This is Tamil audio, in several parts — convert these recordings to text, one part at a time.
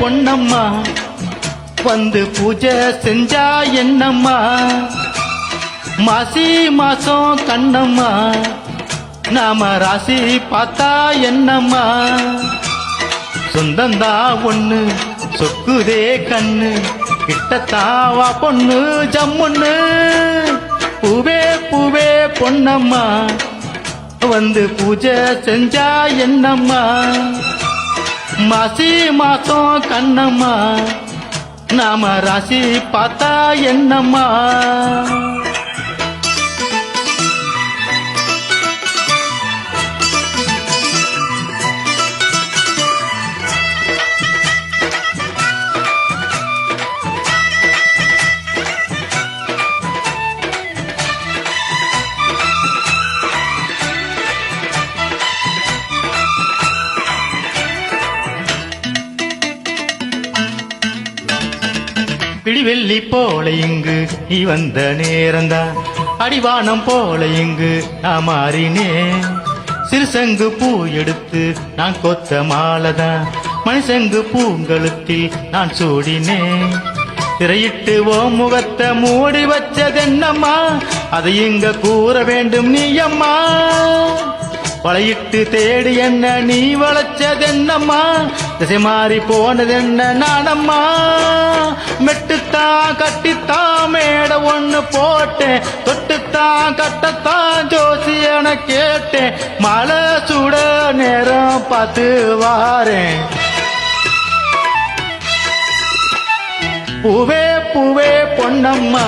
பொன்னம்மா. வந்து பூஜை செஞ்சா என்னம்மா? மாசி மாசம் கண்ணம்மா. நாம ராசி பார்த்தா என்னம்மா? சொந்தந்தா ஒண்ணு சொக்குதே கண்ணு. கிட்டத்தாவா பொண்ணு ஜம்முன்னு. பூவே பூவே பொன்னம்மா. வந்து பூஜை செஞ்சா என்னம்மா? மாசி மாசம் கண்ணம்மா நாம ராசி பார்த்தா என்னம்மா? பிடிவெள்ளி போல இங்கு நீ வந்த நேரந்தான் அடிவானம் போல இங்கு நான் மாறினேன் சிறுசங்கு பூ எடுத்து நான் கொத்த மாலதான் மனுஷங்கு பூங்கழுத்தில் நான் சூடினேன் திரையிட்டு ஓ முகத்தை மூடி வச்சதென்னம்மா? அதை இங்க கூற வேண்டும் நீ அம்மா? வளையிட்டு தேடி என்ன நீ வளைச்சதென்னம்மா? திசை மாறி போனதென்ன நானம்மா மெட்டுத்தான் கட்டித்தான் மேட ஒண்ணு போட்டேன். தொட்டுத்தான் கட்டத்தான் ஜோசி என கேட்டேன். மழை சுட நேரம் பார்த்து வாரேன். பூவே பூவே பொன்னம்மா.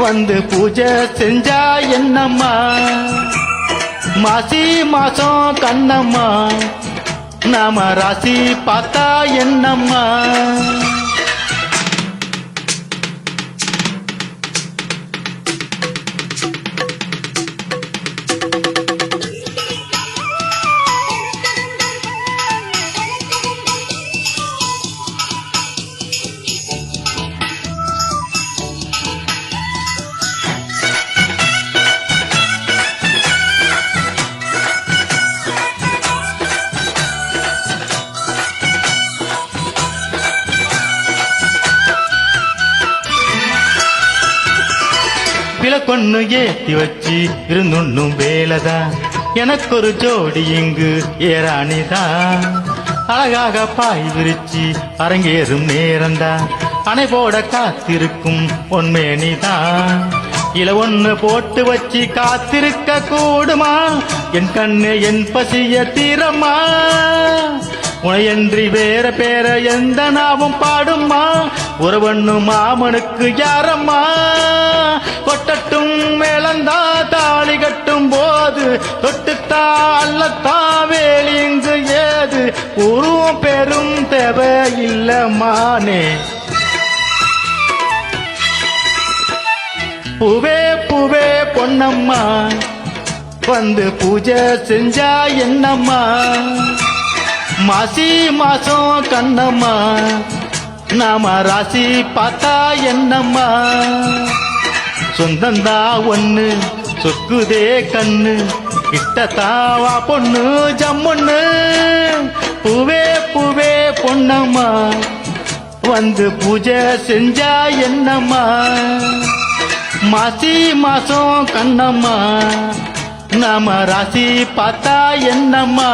வந்து பூஜை செஞ்சா என்னம்மா? மாசி மாசம் கண்ணம்மா நாம ராசி பார்த்தா என்னம்மா? பொண்ணு ஏத்தி வச்சு இருந்துண்ணும் வேலைதான். எனக்கு ஒரு ஜோடி இங்கு ஏராணிதான் அழகாக பாய் விரிச்சு அரங்கேறும் நேரம்தான் அணை போட காத்திருக்கும் பொன்மேனிதான். இல ஒண்ணு போட்டு வச்சு காத்திருக்க கூடுமா? என் கண்ணு என் பசிய தீரமா? உனையன்றி வேற பேர எந்த நாவும் பாடுமா ஒருவண்ணு மாமனுக்கு யாரம்மா? கொட்டட்டும் மேலந்தா தாலி கட்டும் போது தொட்டுத்தா அல்லத்தா வேலி இங்கு ஏது? உருவம் பெரும் தேவையில்ல மானே பூவே பூவே பொன்னம்மா. வந்து பூஜை செஞ்சா என்னம்மா? மாசி மாசம் கண்ணம்மா நாம ராசி பார்த்தா என்னம்மா? சொந்தந்தா ஒன்று சொக்குதே கண்ணு கிட்டத்தாவா பொண்ணு ஜம்முன்னு. பூவே பூவே பொண்ணம்மா வந்து பூஜை செஞ்சா என்னம்மா? மாசி மாசம் கண்ணம்மா நாம ராசி பார்த்தா என்னம்மா?